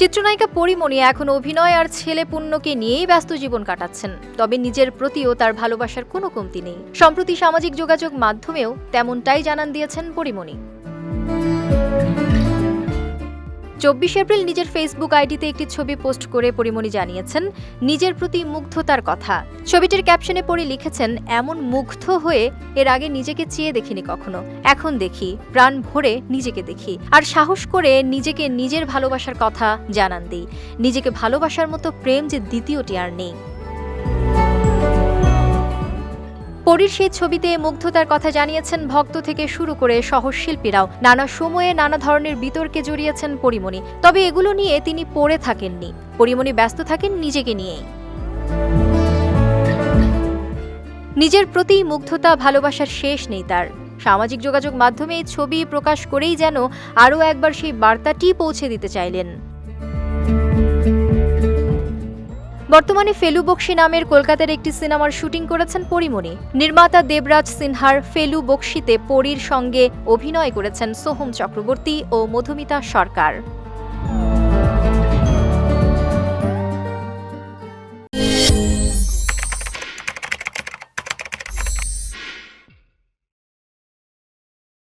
চিত্রনায়িকা পরিমণি এখন অভিনয় আর ছেলে পুণ্যকে নিয়েই ব্যস্ত জীবন কাটাচ্ছেন। তবে নিজের প্রতিও তার ভালোবাসার কোনো কমতি নেই। সম্প্রতি সামাজিক যোগাযোগ মাধ্যমেও তেমনটাই জানান দিয়েছেন পরিমণি। চব্বিশ এপ্রিল নিজের ফেসবুক আইডিতে একটি ছবি পোস্ট করে পরিমণি জানিয়েছেন, নিজের প্রতি মুগ্ধতার কথা। ছবিটির ক্যাপশনে পড়ে লিখেছেন, এমন মুগ্ধ হয়ে এর আগে নিজেকে চেয়ে দেখিনি কখনো। এখন দেখি, প্রাণ ভরে নিজেকে দেখি। আর সাহস করে নিজেকে নিজের ভালোবাসার কথা জানান দিই নিজেকে ভালোবাসার মতো প্রেম যে দ্বিতীয়টি আর নেই। পরীর সেই ছবিতে মুগ্ধতার কথা জানিয়েছেন ভক্ত থেকে শুরু করে সহশিল্পীরাও। নানা সময়ে নানা ধরনের বিতর্কে জড়িয়েছেন পরিমণি। তবে এগুলো নিয়ে তিনি পড়ে থাকেননি। পরিমণি ব্যস্ত থাকেন নিজেকে নিয়েই। নিজের প্রতি মুগ্ধতা, ভালোবাসার শেষ নেই তার। সামাজিক যোগাযোগ মাধ্যমে ছবি প্রকাশ করেই যেন আরও একবার সেই বার্তাটি পৌঁছে দিতে চাইলেন। বর্তমানে ফেলু বক্সি নামের কলকাতার একটি সিনেমার শুটিং করেছেন পরিমণি। নির্মাতা দেবরাজ সিনহার ফেলু বক্সিতে পরীর সঙ্গে অভিনয় করেছেন সোহম চক্রবর্তী ও মধুমিতা সরকার।